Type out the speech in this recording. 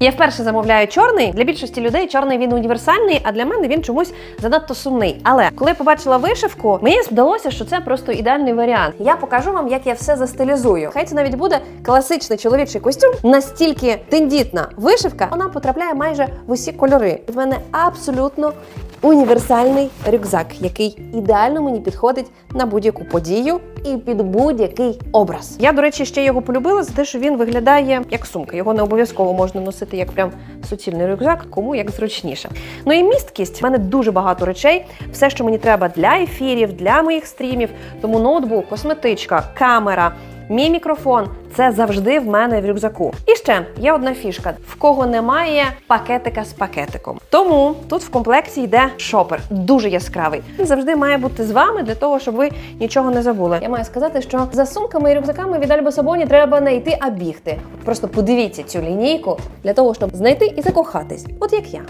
Я вперше замовляю чорний. Для більшості людей чорний він універсальний, а для мене він чомусь занадто сумний. Але коли я побачила вишивку, мені здалося, що це просто ідеальний варіант. Я покажу вам, як я все застилізую. Хай це навіть буде класичний чоловічий костюм, настільки тендітна вишивка, вона потрапляє майже в усі кольори. В мене абсолютно універсальний рюкзак, який ідеально мені підходить на будь-яку подію і під будь-який образ. Я, до речі, ще його полюбила за те, що він виглядає як сумка. Його не обов'язково можна носити як прям суцільний рюкзак, кому як зручніше. Ну і місткість. У мене дуже багато речей. Все, що мені треба для ефірів, для моїх стрімів. Тому ноутбук, косметичка, камера. Мій мікрофон це завжди в мене в рюкзаку. І ще є одна фішка: в кого немає пакетика з пакетиком. Тому тут в комплекті йде шопер, дуже яскравий. Він завжди має бути з вами для того, щоб ви нічого не забули. Я маю сказати, що за сумками і рюкзаками від Альбасабоні треба не йти, а бігти. Просто подивіться цю лінійку для того, щоб знайти і закохатись, от як я.